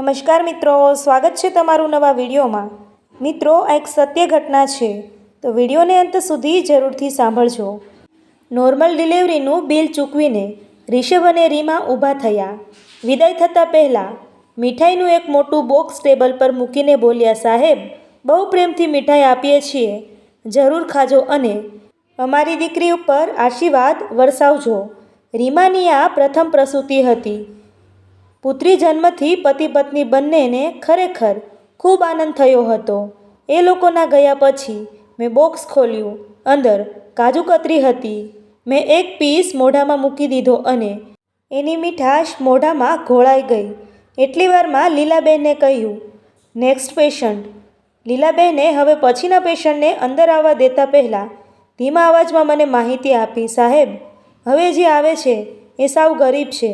નમસ્કાર મિત્રો, સ્વાગત છે તમારું નવા વિડીયોમાં. મિત્રો, આ એક સત્ય ઘટના છે. તો વિડીયોને અંત સુધી જરૂરથી સાંભળજો. નોર્મલ ડિલિવરીનું બિલ ચૂકવીને રિષભ અને રીમા ઊભા થયા. વિદાય થતાં પહેલાં મીઠાઈનું એક મોટું બોક્સ ટેબલ પર મૂકીને બોલ્યા, સાહેબ, બહુ પ્રેમથી મીઠાઈ આપીએ છીએ. જરૂર ખાજો અને અમારી દીકરી ઉપર આશીર્વાદ વરસાવજો. રીમાની આ પ્રથમ પ્રસૂતિ હતી. પુત્રી જન્મથી પતિ પત્ની બંનેને ખરેખર ખૂબ આનંદ થયો હતો. એ લોકોના ગયા પછી મેં બોક્સ ખોલ્યું, અંદર કાજુ કતરી હતી. મેં એક પીસ મોઢામાં મૂકી દીધો અને એની મીઠાશ મોઢામાં ઘોળાઈ ગઈ. એટલી વારમાં લીલાબહેને કહ્યું નેક્સ્ટ પેશન્ટ લીલાબહેને હવે પછીના પેશન્ટને અંદર આવવા દેતા પહેલાં ધીમા અવાજમાં મને માહિતી આપી, સાહેબ, હવે જે આવે છે એ સાવ ગરીબ છે.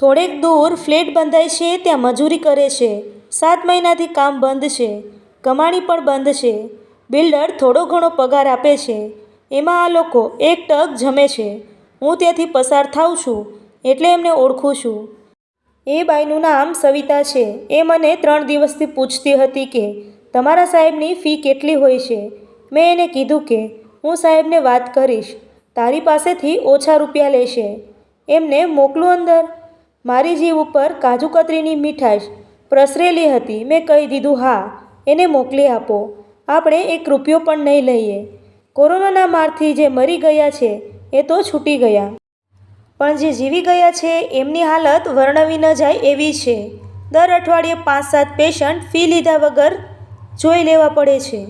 થોડેક દૂર ફ્લેટ બંધાય છે ત્યાં મજૂરી કરે છે. સાત મહિનાથી કામ બંધ છે. કમાણી પણ બંધ છે. બિલ્ડર થોડો ઘણો પગાર આપે છે. એમાં આ લોકો એક ટક જમે છે. હું ત્યાંથી પસાર થાઉં છું, એટલે એમને ઓળખું છું. એ બાઈનું નામ સવિતા છે. એ મને ત્રણ દિવસથી પૂછતી હતી કે, તમારા સાહેબની ફી કેટલી હોય છે? મેં એને કીધું કે, હું સાહેબને વાત કરીશ. તારી પાસેથી ઓછા રૂપિયા લેશે. એમને મોકલું અંદર. મારી જીવ ઉપર કાજુ કતરીની મીઠાશ પ્રસરેલી હતી. મેં કહી દીધું, હા, એને મોકલી આપો. આપણે એક રૂપિયો પણ નહીં લઈએ. કોરોનાના મારથી જે મરી ગયા છે, એ તો છૂટી ગયા. પણ જે જીવી ગયા છે, એમની હાલત વર્ણવી ન જાય એવી છે. દર અઠવાડિયે પાંચ સાત પેશન્ટ ફી લીધા વગર જોઈ લેવા પડે છે.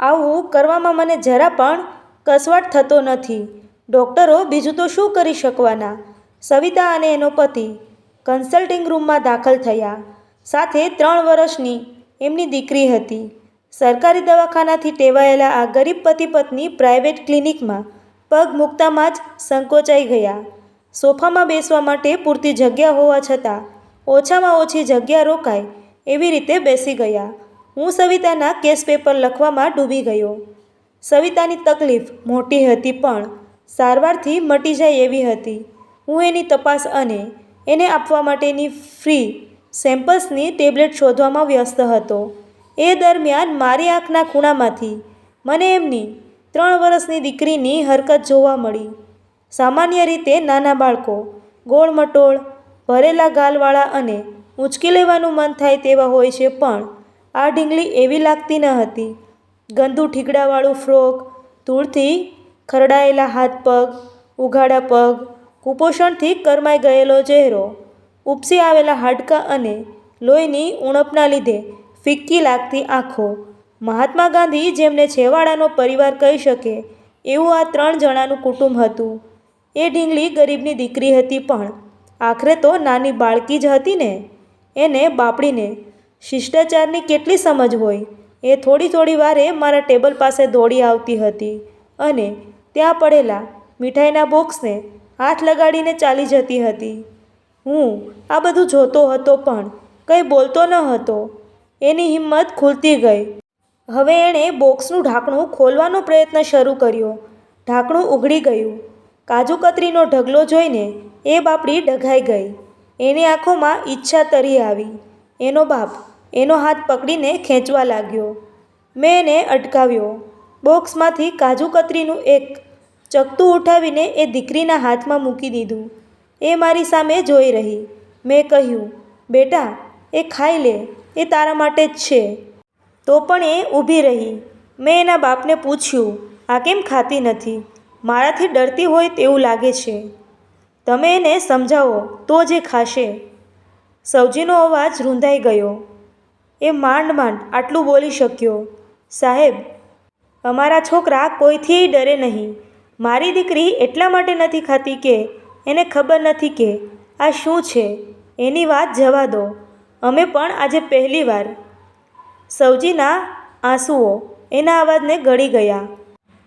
આવું કરવામાં મને જરા પણ કસવાટ થતો નથી. ડૉક્ટરો બીજું તો શું કરી શકવાના? સવિતા અને એનો પતિ કન્સલ્ટિંગ રૂમમાં દાખલ થયા. સાથે ત્રણ વર્ષની એમની દીકરી હતી. સરકારી દવાખાનાથી ટેવાયેલા આ ગરીબ પતિ પત્ની પ્રાઇવેટ ક્લિનિકમાં પગ મૂકતામાં જ સંકોચાઈ ગયા. સોફામાં બેસવા માટે પૂરતી જગ્યા હોવા છતાં ઓછામાં ઓછી જગ્યા રોકાય એવી રીતે બેસી ગયા. હું સવિતાના કેસ પેપર લખવામાં ડૂબી ગયો. સવિતાની તકલીફ મોટી હતી પણ સારવારથી મટી જાય એવી હતી. હું એની તપાસ અને એને આપવા માટેની ફ્રી સેમ્પલ્સની ટેબ્લેટ શોધવામાં વ્યસ્ત હતો. એ દરમિયાન મારી આંખના ખૂણામાંથી મને એમની ત્રણ વર્ષની દીકરીની હરકત જોવા મળી. સામાન્ય રીતે નાના બાળકો, ગોળમટોળ, ભરેલા ગાલવાળા અને ઊંચકી લેવાનું મન થાય તેવા હોય છે પણ આ ઢીંગલી એવી લાગતી ન હતી. ગંદુ ઠીકડાવાળું ફ્રોક, ધૂળથી ખરડાયેલા હાથ પગ, ઉઘાડા પગ કુપોષણથી કરમાઈ ગયેલો ચહેરો, ઉપસી આવેલા હાડકાં અને લોહીની ઉણપના લીધે ફિક્કી લાગતી આંખો. મહાત્મા ગાંધી જેમને છેવાડાનો પરિવાર કહી શકે એવું આ ત્રણ જણાનું કુટુંબ હતું. એ ઢીંગલી ગરીબની દીકરી હતી પણ આખરે તો નાની બાળકી જ હતી ને? એને બાપડીને શિષ્ટાચારની કેટલી સમજ હોય? એ થોડી થોડી વારે મારા ટેબલ પાસે દોડી આવતી હતી અને ત્યાં પડેલા મીઠાઈના બોક્સને હાથ લગાડીને ચાલી જતી હતી. હું આ બધું જોતો હતો પણ કંઈ બોલતો ન હતો. એની હિંમત ખુલતી ગઈ. હવે એણે બોક્સનું ઢાંકણું ખોલવાનો પ્રયત્ન શરૂ કર્યો. ઢાંકણું ઉઘડી ગયું. કાજુ કતરીનો ઢગલો જોઈને એ બાપડી ડઘાઈ ગઈ. એની આંખોમાં ઈચ્છા તરી આવી. એનો બાપ એનો હાથ પકડીને ખેંચવા લાગ્યો. મેં એને અટકાવ્યો. બોક્સમાંથી કાજુ કતરીનું એક ચકતું ઉઠાવીને એ દીકરીના હાથમાં મૂકી દીધું. એ મારી સામે જોઈ રહી. મેં કહ્યું, બેટા, એ ખાઈ લે. એ તારા માટે જ છે. તો પણ એ ઊભી રહી. મેં એના બાપને પૂછ્યું, આ કેમ ખાતી નથી? મારાથી ડરતી હોય તેવું લાગે છે. તમે એને સમજાવો, તો જે ખાશે. સૌજીનો અવાજ રૂંધાઈ ગયો. એ માંડ માંડ આટલું બોલી શક્યો, સાહેબ, અમારા છોકરા કોઈથી ડરે નહીં. મારી દીકરી એટલા માટે નથી ખાતી કે એને ખબર નથી કે આ શું છે? એની વાત જવા દો. અમે પણ આજે પહેલીવાર સૌજીના આંસુઓ એના અવાજને ગળી ગયા.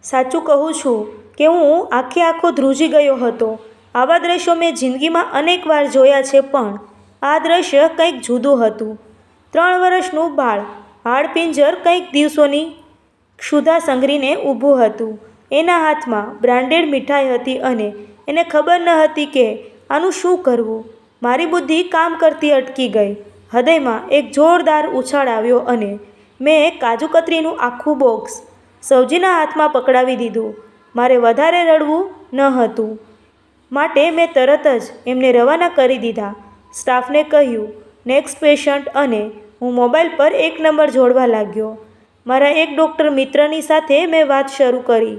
સાચું કહું છું કે હું આખે આખો ધ્રુજી ગયો હતો. આવા દ્રશ્યો મેં જિંદગીમાં અનેકવાર જોયા છે પણ આ દ્રશ્ય કંઈક જુદું હતું. ત્રણ વર્ષનું બાળ, હાડપિંજર કંઈક દિવસોની ક્ષુધા સંઘરીને ઊભું હતું. એના હાથમાં બ્રાન્ડેડ મીઠાઈ હતી અને એને ખબર ન હતી કે આનું શું કરવું. મારી બુદ્ધિ કામ કરતી અટકી ગઈ. હૃદયમાં એક જોરદાર ઉછાળ આવ્યો અને મેં કાજુ કતરીનું આખું બોક્સ સૌજીના હાથમાં પકડાવી દીધું. મારે વધારે રડવું ન હતું. માટે મેં તરત જ એમને રવાના કરી દીધા. સ્ટાફને કહ્યું નેક્સ્ટ પેશન્ટ અને હું મોબાઈલ પર એક નંબર જોડવા લાગ્યો. મારા એક ડૉક્ટર મિત્રની સાથે મેં વાત શરૂ કરી.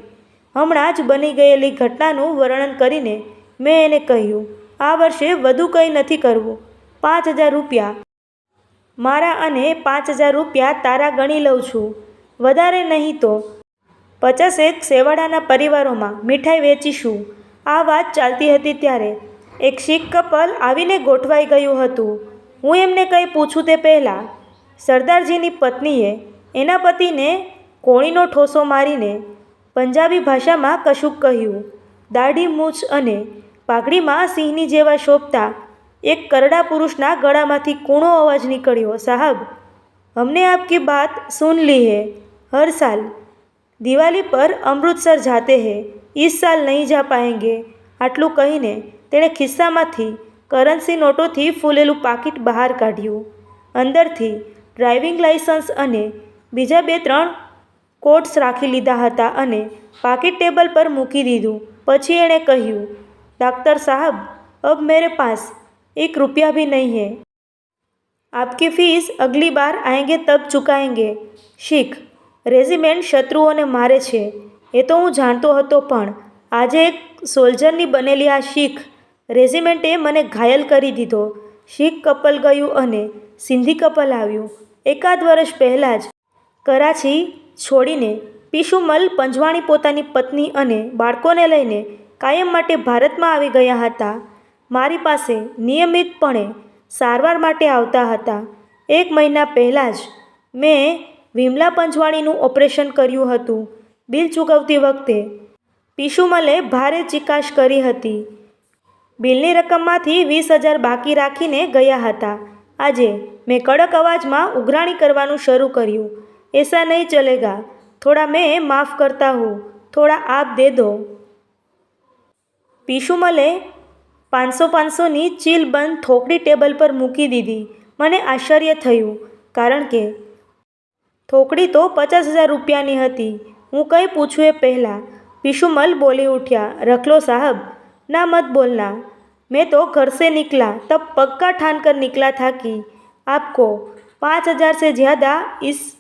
હમણાં જ બની ગયેલી ઘટનાનું વર્ણન કરીને મેં એને કહ્યું, આ વર્ષે વધુ કંઈ નથી કરવું. પાંચ હજાર રૂપિયા. મારા અને પાંચ હજાર રૂપિયા તારા ગણી લઉં છું. વધારે નહીં તો. પચાસેક સેવાડાના પરિવારોમાં મીઠાઈ વેચીશું. આ વાત ચાલતી હતી ત્યારે એક શીખ કપલ આવીને ગોઠવાઈ ગયું હતું. હું એમને કંઈ પૂછું તે પહેલાં, સરદારજીની પત્નીએ એના પતિને કોણીનો ઠોસો મારીને પંજાબી ભાષામાં કશુંક કહ્યું. દાઢી, મૂછ અને પાઘડીમાં સિંહની જેવા શોભતા એક કરડા પુરુષના ગળામાંથી કૂણો અવાજ નીકળ્યો, સાહબ હમને આપકી બાત સુન લી હે. હર સાલ. દિવાળી પર અમૃતસર જાતે હે. ઇસ સાલ નહીં જા પાએંગે આટલું કહીને તેણે ખિસ્સામાંથી કરન્સી નોટોથી ફૂલેલું પાકીટ બહાર કાઢ્યું. અંદરથી ડ્રાઇવિંગ લાઇસન્સ અને બીજા બે ત્રણ કોટ્સ રાખી લીધા હતા અને પાકીટ ટેબલ પર મૂકી દીધું. પછી એણે કહ્યું, ડાક્ટર સાહબ, અબ મેરે પાસ એક રૂપિયા ભી નહીં હે. આપકી ફીસ અગલી બાર આએંગે તબ ચૂકાએંગે શીખ, રેઝિમેન્ટ શત્રુઓને મારે છે. એ તો હું જાણતો હતો પણ આજે એક સોલ્જરની બનેલી આ શીખ રેઝિમેન્ટે મને ઘાયલ કરી દીધો. શીખ કપલ ગયું અને સિંધી કપલ આવ્યું. એકાદ વર્ષ પહેલાં જ કરાચી છોડીને પીશુમલ પંજવાણી પોતાની પત્ની અને બાળકોને લઈને કાયમ માટે ભારતમાં આવી ગયા હતા. મારી પાસે નિયમિતપણે સારવાર માટે આવતા હતા. એક મહિના પહેલાં જ મેં વિમલા પંજવાણીનું ઓપરેશન કર્યું હતું. બિલ ચૂકવતી વખતે પીશુમલે ભારે ચિકાશ કરી હતી. બિલની રકમમાંથી વીસ હજાર બાકી રાખીને ગયા હતા. આજે મેં કડક અવાજમાં ઉઘરાણી કરવાનું શરૂ કર્યું. ऐसा नहीं चलेगा। थोड़ा मैं माफ़ करता हूँ। थोड़ा आप दे दो। पिशुमले पाँच सौ पाँच सौ नी चील बंद थोकड़ी टेबल पर मुकी दीदी। मने आश्चर्य थू कारण के थोकड़ी तो पचास हज़ार रुपयानी हूँ कई पूछूए पहला पीशुमल बोली उठ्या रख लो साहब ना मत बोलना मैं तो घर से निकला तब पक्का ठान कर निकला था कि आपको पाँच हज़ार से ज़्यादा इस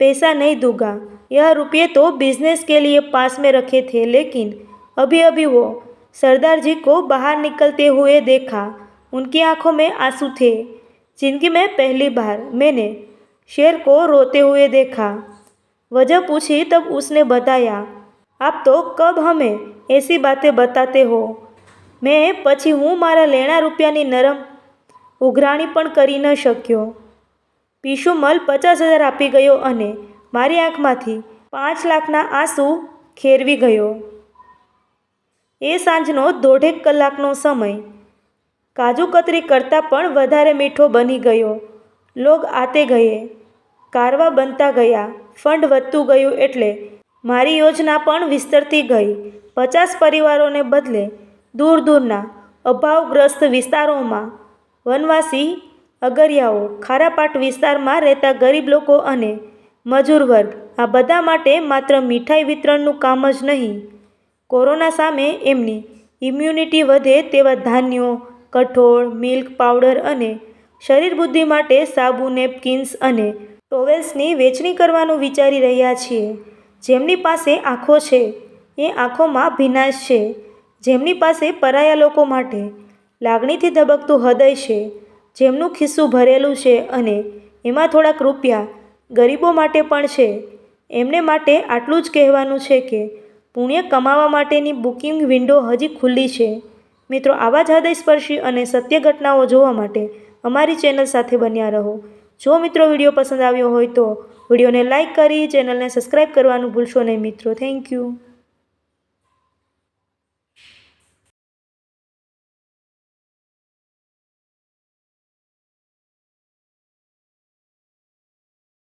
पैसा नहीं दूंगा यह रुपये तो बिजनेस के लिए पास में रखे थे लेकिन अभी अभी वो सरदार जी को बाहर निकलते हुए देखा उनकी आंखों में आंसू थे जिंदगी में पहली बार मैंने शेर को रोते हुए देखा वजह पूछी तब उसने बताया आप तो कब हमें ऐसी बातें बताते हो મેં પછી હું મારા લેણા રૂપિયાની નરમ ઉઘરાણી પણ કરી ન શક્યો પીશુમલ પચાસ હજાર આપી ગયો અને મારી આંખમાંથી પાંચ લાખના આંસુ ખેરવી ગયો. એ સાંજનો દોઢેક કલાકનો સમય. કાજુ કતરી કરતાં પણ વધારે મીઠો બની ગયો. લોગ આતે ગયે. કારવા બનતા ગયા. ફંડ વધતું ગયું એટલે મારી યોજના પણ વિસ્તરતી ગઈ. પચાસ પરિવારોને બદલે દૂર દૂરના અભાવગ્રસ્ત વિસ્તારોમાં વનવાસી અગરિયાઓ, ખારાપાટ વિસ્તારમાં રહેતા ગરીબ લોકો અને મજૂર વર્ગ, આ બધા માટે માત્ર મીઠાઈ વિતરણનું કામ જ નહીં. કોરોના સામે એમની ઇમ્યુનિટી વધે તેવા ધાન્યો, કઠોળ મિલ્ક પાવડર અને શરીર બુદ્ધિ માટે સાબુ નેપકિન્સ અને ટોવેલ્સની વેચણી કરવાનું વિચારી રહ્યા છીએ. જેમની પાસે આંખો છે, એ આંખોમાં ભીનાશ છે. જેમની પાસે પરાયા લોકો માટે લાગણીથી ધબકતું હૃદય છે જેમનું ખિસ્સું ભરેલું છે અને એમાં થોડાક રૂપિયા ગરીબો માટે પણ છે. એમને માટે આટલું જ કહેવાનું છે કે પુણ્ય કમાવા માટેની બુકિંગ વિન્ડો હજી ખુલ્લી છે. મિત્રો, આવા જ હૃદયસ્પર્શી અને સત્ય ઘટનાઓ જોવા માટે અમારી ચેનલ સાથે બન્યા રહો. જો મિત્રો વીડિયો પસંદ આવ્યો હોય તો વિડીયોને લાઇક કરી, ચેનલને સબસ્ક્રાઈબ કરવાનું ભૂલશો નહીં. મિત્રો, થેન્ક યુ.